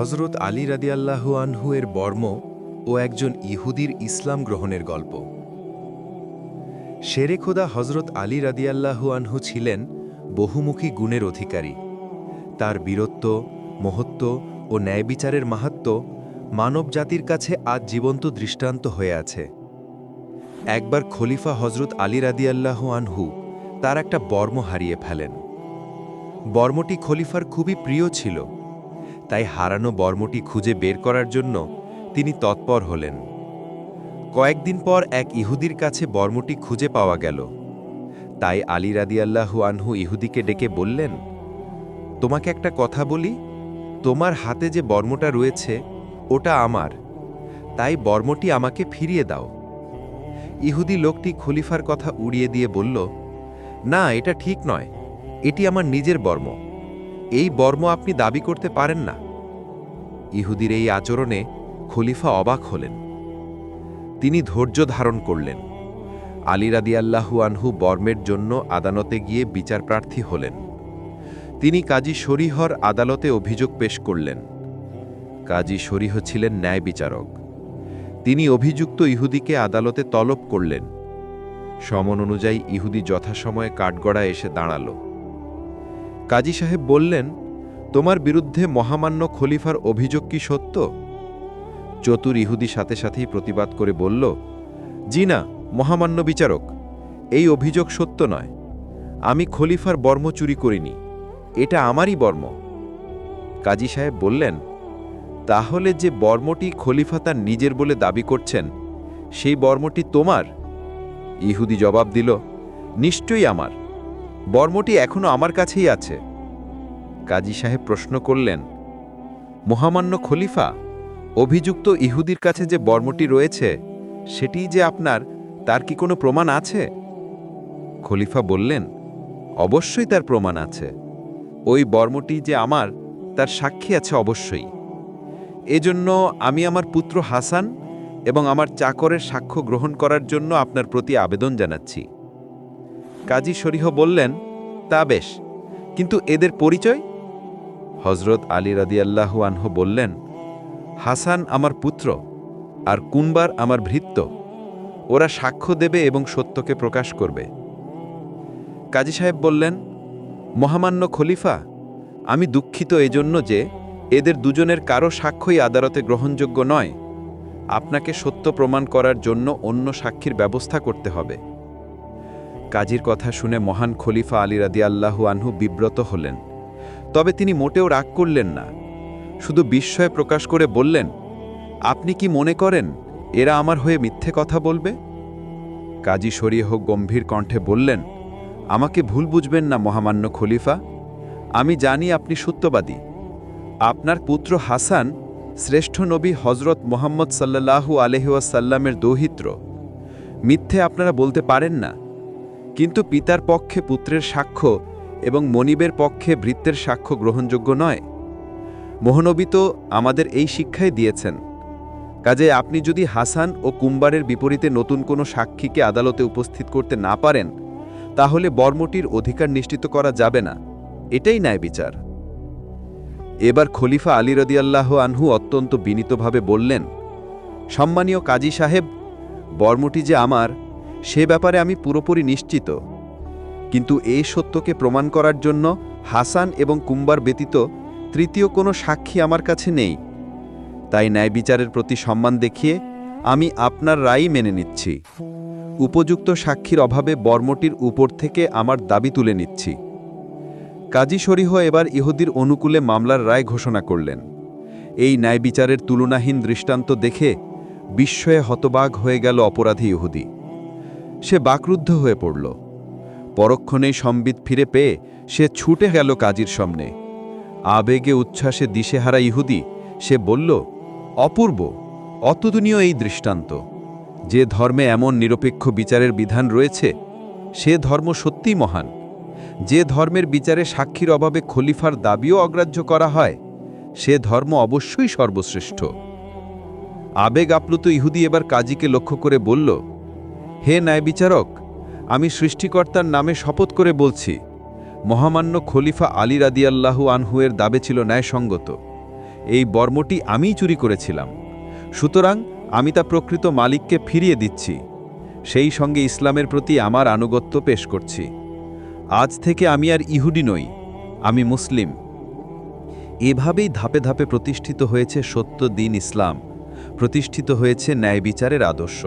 হজরত আলী রাদিয়াল্লাহু আনহু এর বর্ম ও একজন ইহুদির ইসলাম গ্রহণের গল্প। শেরে খোদা হজরত আলী রাদিয়াল্লাহু আনহু ছিলেন বহুমুখী গুণের অধিকারী। তার বীরত্ব, মহত্ব ও ন্যায়বিচারের মাহাত্ম মানব জাতির কাছে আজ জীবন্ত দৃষ্টান্ত হয়ে আছে। একবার খলিফা হজরত আলী রাদিয়াল্লাহু আনহু তার একটা বর্ম হারিয়ে ফেলেন। বর্মটি খলিফার খুবই প্রিয় ছিল। তাই হারানো বর্মটি খুঁজে বের করার জন্য তিনি তৎপর হলেন। কয়েকদিন পর এক ইহুদির কাছে বর্মটি খুঁজে পাওয়া গেল। তাই আলী রাদিয়াল্লাহু আনহু ইহুদিকে ডেকে বললেন, তোমাকে একটা কথা বলি, তোমার হাতে যে বর্মটা রয়েছে, ওটা আমার। তাই বর্মটি আমাকে ফিরিয়ে দাও। ইহুদি লোকটি খলিফার কথা উড়িয়ে দিয়ে বলল, না, এটা ঠিক নয়। এটি আমার নিজের বর্ম। এই বর্ম আপনি দাবি করতে পারেন না। ইহুদির এই আচরণে খলিফা অবাক হলেন। তিনি ধৈর্য ধারণ করলেন। আলী রাদিয়াল্লাহু আনহু বর্মের জন্য আদালতে গিয়ে বিচার প্রার্থী হলেন। তিনি কাজী শরীহর আদালতে অভিযোগ পেশ করলেন। কাজী শরীহ ছিলেন ন্যায় বিচারক। তিনি অভিযুক্ত ইহুদিকে আদালতে তলব করলেন। সমন অনুযায়ী ইহুদি যথাসময়ে কাঠগড়া এসে দাঁড়াল। কাজী সাহেব বললেন, তোমার বিরুদ্ধে মহামান্য খলিফার অভিযোগ কি সত্য? চতুর ইহুদি সাথে সাথেই প্রতিবাদ করে বলল, জি না, মহামান্য বিচারক, এই অভিযোগ সত্য নয়। আমি খলিফার বর্ম চুরি করিনি, এটা আমারই বর্ম। কাজী সাহেব বললেন, তাহলে যে বর্মটি খলিফা তার নিজের বলে দাবি করছেন, সেই বর্মটি তোমার? ইহুদি জবাব দিল, নিশ্চয়ই আমার। বর্মটি এখনও আমার কাছেই আছে। কাজী সাহেব প্রশ্ন করলেন, মহামান্য খলিফা, অভিযুক্ত ইহুদির কাছে যে বর্মটি রয়েছে সেটিই যে আপনার, তার কি কোনো প্রমাণ আছে? খলিফা বললেন, অবশ্যই তার প্রমাণ আছে। ওই বর্মটি যে আমার, তার সাক্ষী আছে অবশ্যই। এজন্য আমি আমার পুত্র হাসান এবং আমার চাকরের সাক্ষ্য গ্রহণ করার জন্য আপনার প্রতি আবেদন জানাচ্ছি। কাজী শরীহ বললেন, তা বেশ, কিন্তু এদের পরিচয়? হজরত আলী রাদিয়াল্লাহু আনহু বললেন, হাসান আমার পুত্র আর কুনবার আমার ভৃত্য। ওরা সাক্ষ্য দেবে এবং সত্যকে প্রকাশ করবে। কাজী সাহেব বললেন, মহামান্য খলিফা, আমি দুঃখিত এজন্য যে এদের দুজনের কারও সাক্ষ্যই আদালতে গ্রহণযোগ্য নয়। আপনাকে সত্য প্রমাণ করার জন্য অন্য সাক্ষীর ব্যবস্থা করতে হবে। কাজীর কথা শুনে মহান খলিফা আলী রাদিয়াল্লাহু আনহু বিব্রত হলেন। তবে তিনি মোটেও রাগ করলেন না। শুধু বিস্ময় প্রকাশ করে বললেন, আপনি কি মনে করেন এরা আমার হয়ে মিথ্যে কথা বলবে? কাজী শরীহ গম্ভীর কণ্ঠে বললেন, আমাকে ভুল বুঝবেন না মহামান্য খলিফা। আমি জানি আপনি সত্যবাদী। আপনার পুত্র হাসান শ্রেষ্ঠ নবী হজরত মোহাম্মদ সাল্লাহু আলহাসাল্লামের দৌহিত্র। মিথ্যে আপনারা বলতে পারেন না। কিন্তু পিতার পক্ষে পুত্রের সাক্ষ্য এবং মনিবের পক্ষে ভৃত্যের সাক্ষ্য গ্রহণযোগ্য নয়। মোহনবী তো আমাদের এই শিক্ষাই দিয়েছেন। কাজে আপনি যদি হাসান ও কুম্বারের বিপরীতে নতুন কোনো সাক্ষীকে আদালতে উপস্থিত করতে না পারেন, তাহলে বর্মটির অধিকার নিশ্চিত করা যাবে না। এটাই ন্যায় বিচার। এবার খলিফা আলী রদিয়াল্লাহ আনহু অত্যন্ত বিনীতভাবে বললেন, সম্মানীয় কাজী সাহেব, বর্মটি যে আমার সে ব্যাপারে আমি পুরোপুরি নিশ্চিত। কিন্তু এই সত্যকে প্রমাণ করার জন্য হাসান এবং কুম্বার ব্যতীত তৃতীয় কোনো সাক্ষী আমার কাছে নেই। তাই ন্যায় বিচারের প্রতি সম্মান দেখিয়ে আমি আপনার রায় মেনে নিচ্ছি। উপযুক্ত সাক্ষীর অভাবে বর্মটির উপর থেকে আমার দাবি তুলে নিচ্ছি। কাজী শরীহ এবার ইহুদির অনুকূলে মামলার রায় ঘোষণা করলেন। এই ন্যায় বিচারের তুলনাহীন দৃষ্টান্ত দেখে বিস্ময়ে হতবাগ হয়ে গেল অপরাধী ইহুদি। সে বাকরুদ্ধ হয়ে পড়ল। পরক্ষণেই সম্বিত ফিরে পেয়ে সে ছুটে গেল কাজীর সামনে। আবেগে উচ্ছ্বাসে দিশেহারা ইহুদি, সে বলল, অপূর্ব, অতুলনীয় এই দৃষ্টান্ত। যে ধর্মে এমন নিরপেক্ষ বিচারের বিধান রয়েছে, সে ধর্ম সত্যিই মহান। যে ধর্মের বিচারে সাক্ষীর অভাবে খলিফার দাবিও অগ্রাহ্য করা হয়, সে ধর্ম অবশ্যই সর্বশ্রেষ্ঠ। আবেগ আপ্লুত ইহুদি এবার কাজীকে লক্ষ্য করে বলল হে ন্যায় বিচারক আমি সৃষ্টিকর্তার নামে শপথ করে বলছি, মহামান্য খলিফা আলী রাদিয়াল্লাহু আনহুয়ের দাবে ছিল ন্যায়সঙ্গত। এই বর্মটি আমিই চুরি করেছিলাম। সুতরাং আমি তা প্রকৃত মালিককে ফিরিয়ে দিচ্ছি। সেই সঙ্গে ইসলামের প্রতি আমার আনুগত্য পেশ করছি। আজ থেকে আমি আর ইহুদি নই, আমি মুসলিম। এভাবেই ধাপে ধাপে প্রতিষ্ঠিত হয়েছে সত্য দিন ইসলাম, প্রতিষ্ঠিত হয়েছে ন্যায় বিচারের আদর্শ।